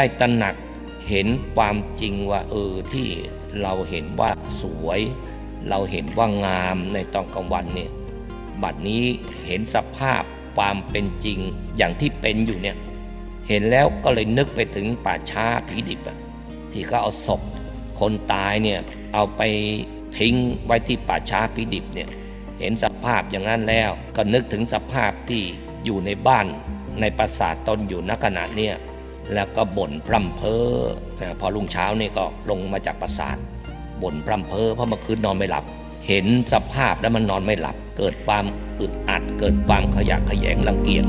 ได้ตระหนักเห็นความจริงว่าเออที่เราเห็นว่าสวย เราเห็นว่างามในตอนกลางวันเนี่ยบัดนี้เห็นสภาพความเป็นจริงอย่างที่เป็นอยู่เนี่ยเห็นแล้วก็เลยนึกไปถึงป่าช้าผีดิบที่เขาเอาศพคนตายเนี่ยเอาไปทิ้งไว้ที่ป่าช้าผีดิบเนี่ยเห็นสภาพอย่างนั้นแล้ว ก็นึกถึงสภาพที่อยู่ในบ้านในปราสาทตนอยู่ณขณะเนี่ย แล้วก็บ่นพร่ำเพ้อพอรุ่งเช้านี่ก็ลงมาจากปราสาทบ่นพร่ำเพ้อเพราะเมื่อคืนนอนไม่หลับ เห็นสภาพแล้วมันนอนไม่หลับ เกิดความอึดอัด เกิดความขยะแขยงรังเกียจ